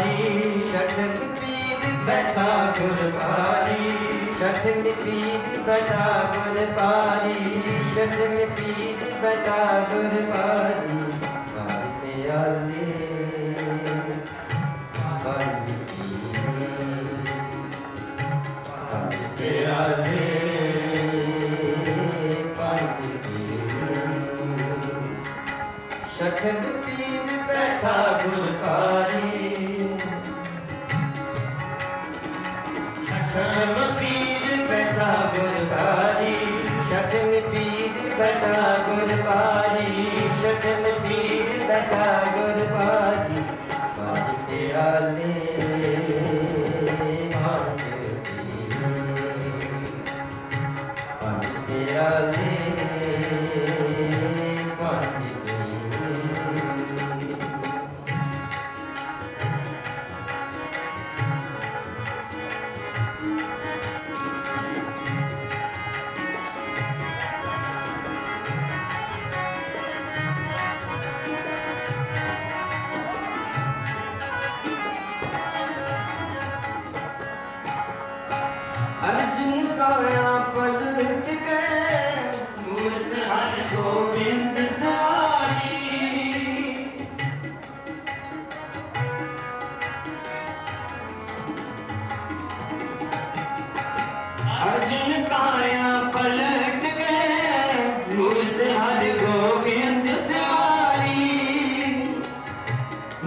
ਪਾਈ ਸ਼ਟਨ ਪੀਰ ਬੈਠਾ ਗੁਰ ਪਾਰੀ ਪੀਰ ਬੈਠਾ ਗੁਰ ਪਾਰੀ ਪੀਰ ਬੈਠਾ ਗੁਰ ਪਾਰੀ ਪਿਆਲੇ ਪਾਰੀ ਪਾਰੀ ਪਿਆਲੇ ਪਾਰੀ ਪੀਰ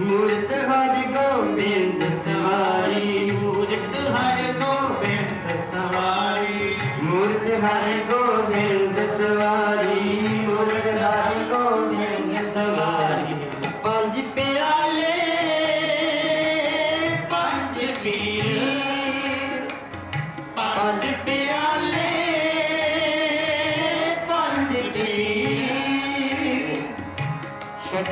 ਮੂਰਤ ਹਰ ਗੋਬਿੰਦ ਸਵਾਰੀ। ਮੂਰਤ ਹਰ ਗੋਬਿੰਦ ਸਵਾਰੀ। ਮੂਰਤ ਹਰਿ ਗੋਬਿੰਦ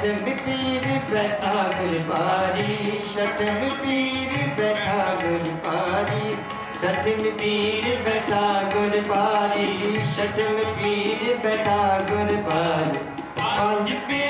ਸ਼ਤਮ ਪੀਰ ਬੈਠਾ ਗੁਰਬਾਰੀ ਸ਼ਤਮ ਪੀਰ ਬੈਠਾ ਗੁਰਬਾਰੀ ਸਤਮ ਪੀਰ ਬੈਠਾ ਗੁਰਬਾਰੀ ਸ਼ਤਮ ਪੀਰ ਬੈਠਾ ਗੁਰਬਾਰੀ ਪੰਜ ਪਿਆਲੇ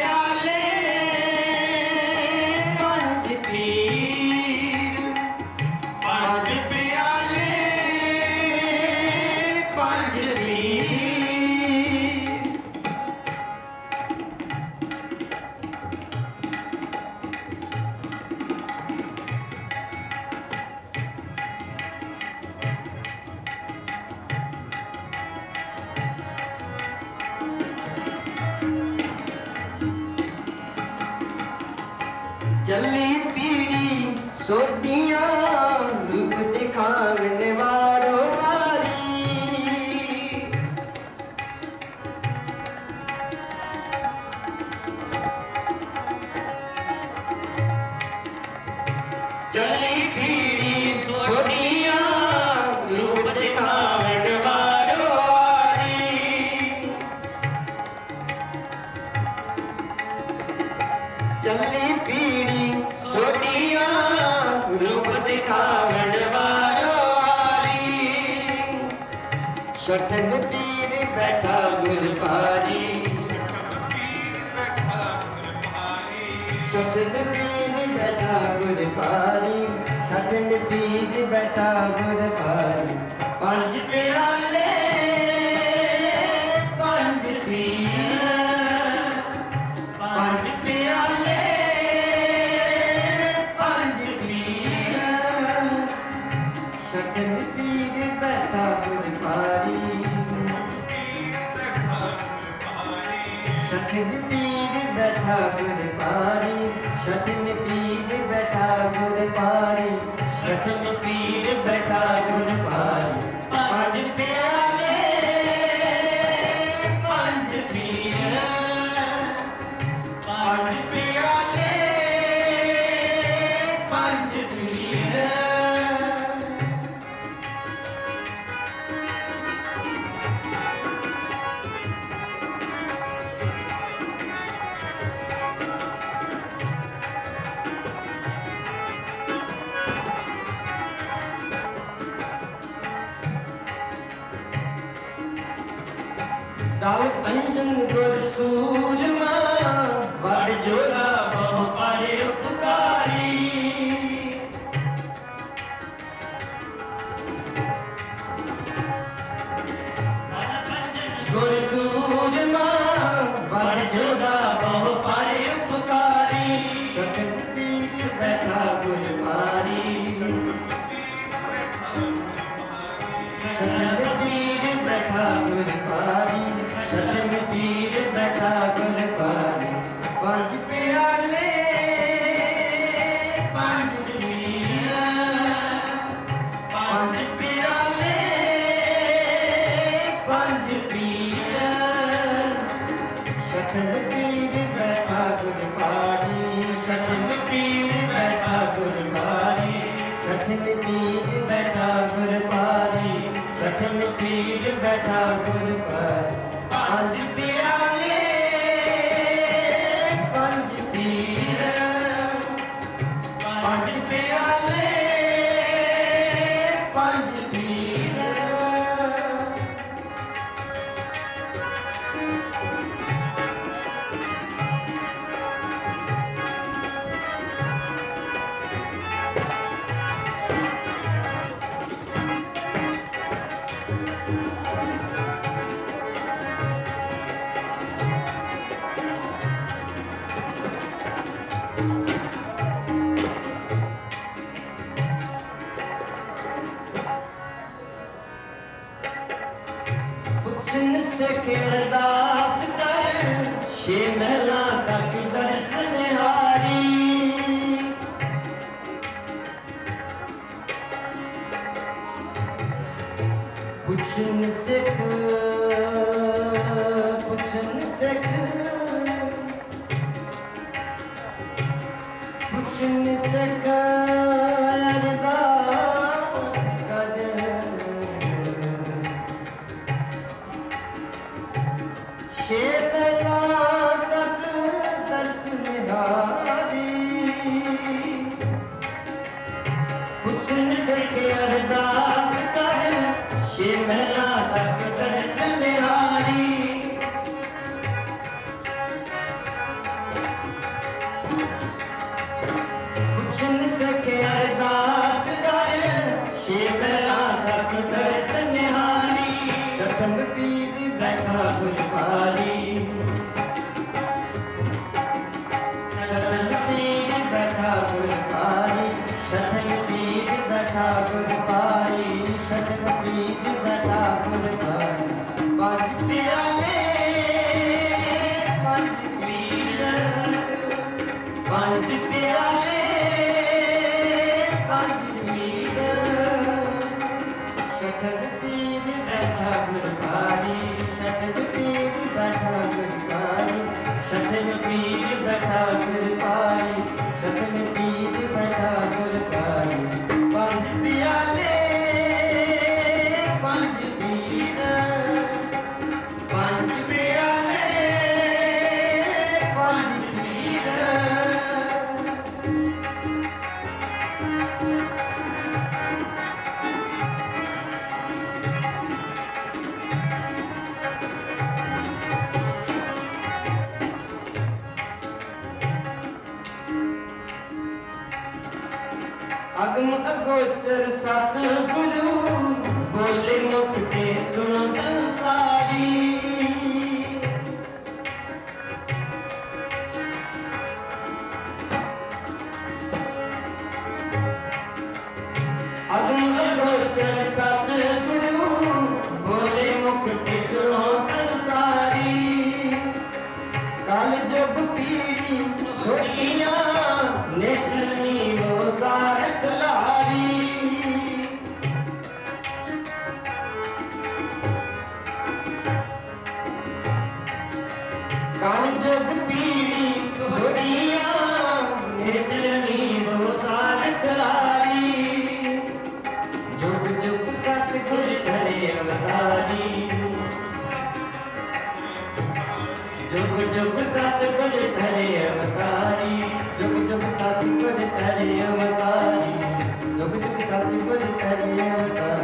ਚੱਲੀ ਪੀੜੀ ਸੋਡੀਆਂ ਰੂਪ ਦਿਖਾਉਣ ਵਾਰੋ ਵਾਰੀ। ਚੱਲੀ ਚੱਲੀ ਪੀੜੀ ਸੋਡੀਆਂ ਰੂਪ ਦਿਖਾਵਣ ਵਾਰੀ ਸਠਨ ਪੀਰ ਬੈਠਾ ਗੁਰਬਾਰੀ ਸਠਨ ਪੀਰ ਬੈਠਾ ਗੁਰਬਾਰੀ ਸਠਨ ਪੀਰ ਬੈਠਾ ਗੁਰਬਾਰੀ ਪੰਜ ਪਿਆਲੇ ਸਤਨ ਪੀਰ ਬੈਠਾ ਗੁਰਬਾਰੀ ਸਤਨ ਪੀਰ ਬੈਠਾ ਗੁਰਬਾਰੀ ਸਤਨ ਪੀਰ ਬੈਠਾ ਗੁਰਬਾਰੀ ਪੰਜ ਪਿਆਲੇ ਪੰਜ ਦਾਲ ਪੰਜਨ ਦੁਰ ਸੂਰਮਾ ਵੜ ਜੋਰਾ ਵਚਨ ਪੀਰ ਬੈਠਾ ਗੁਰ ਪਰ ਅੱਜ ਪਿਆਰ রেখে ਅਗਮ ਅਗੋਚਰ ਸਤ ਗੁਰੂ ਬੋਲੇ ਮੁਖ ਤੇ ਸੁਣੋ ਜੁਗ ਸਤਿਗੁਰ ਧਰੇ ਅਵਤਾਰੀ ਜੁਗ ਜੁਗ ਸਤਿਗੁਰ ਧਰੇ ਅਵਤਾਰੀ ਜੁਗ ਜੁਗ ਸਤਿਗੁਰ ਧਰੇ ਅਵਤਾਰੀ।